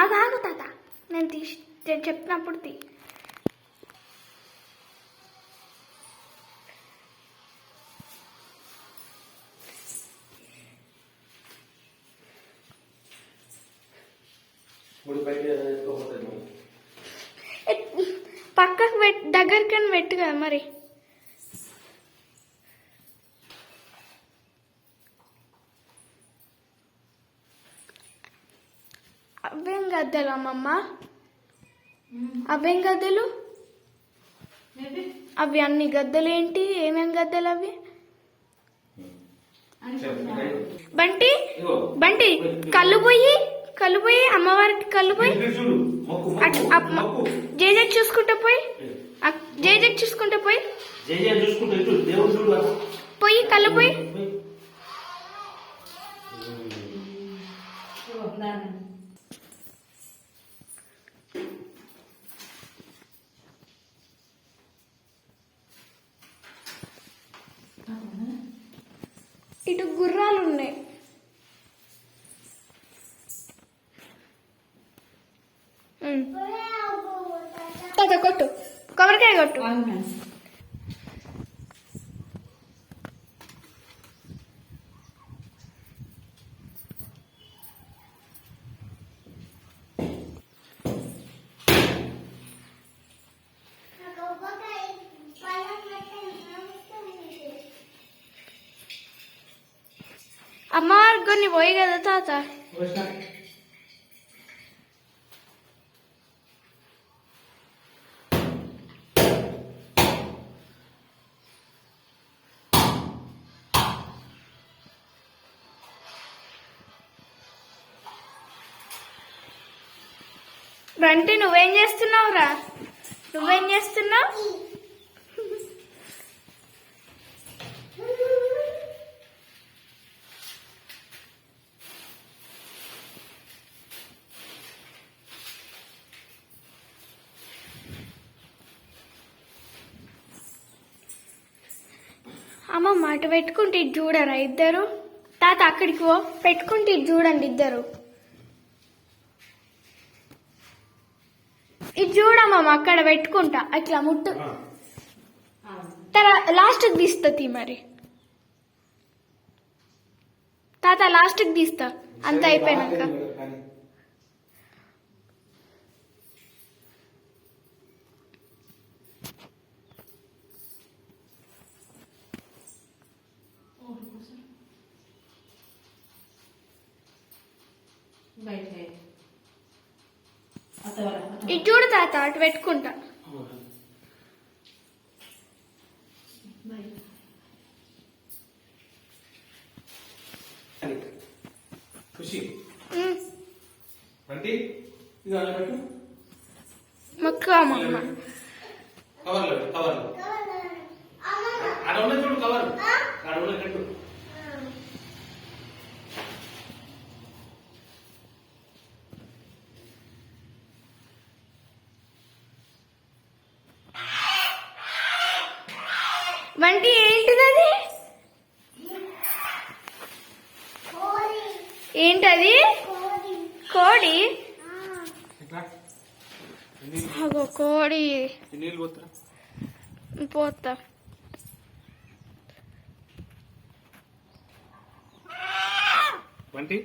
ఆగు ఆగు తాత. నేను తీసి నేను చెప్పినప్పుడు తీ. పక్కకు పెట్ దగ్గరికి పెట్టు కదా మరి. అవేం గద్దెలు అమ్మమ్మ? అవేం గద్దెలు? అవి అన్ని గద్దెలు ఏంటి ఏమేం గద్దెలు అవి. బంటి. బంటి కళ్ళు పోయి కళ్ళు పోయి అమ్మవారికి కళ్ళు పోయి. ఇటు చూడు. మొక్కు అటు మొక్కు, అప్- మొక్కు. జేజే చూసుకుంటే పోయి. జేజే చూసుకుంటే పోయి. పోయి కళ్ళు పోయి. ఇటు గుర్రాలు ఉన్నాయి కొట్టు. కొబ్బరికాయ కొట్టు. ఆ కొన్ని పోయి కదా తాత వచ్చినా? బంటి నువ్వేం చేస్తున్నావురా నువ్వేం చేస్తున్నావు అమ్మమ్మ అటు పెట్టుకుంటే చూడరా ఇద్దరు? తాత అక్కడికి పో పెట్టుకుంటే చూడండి ఇద్దరు. ఇది చూడమ్మమ్మ అక్కడ పెట్టుకుంటా. అట్లా ముట్టు. తర్వాత లాస్ట్కి తీస్తుంది మరి. తాత లాస్ట్కి తీస్తా. అంత అయిపోయినాక. ఇది చూడు తాత అటు పెట్టుకుంటా. ఖుషి. ఉమ్, బంటి ఇది అలా పెట్టు. మొక్కు అమ్మమ్మ కవర్లో పెట్టు, కవర్లో. ఆడ ఉన్న చూడు కవర్. కట్టు వంటి ఏంటిదది? అది ఏంటది? కోడి. అగో కోడి. పోతా. వంటి?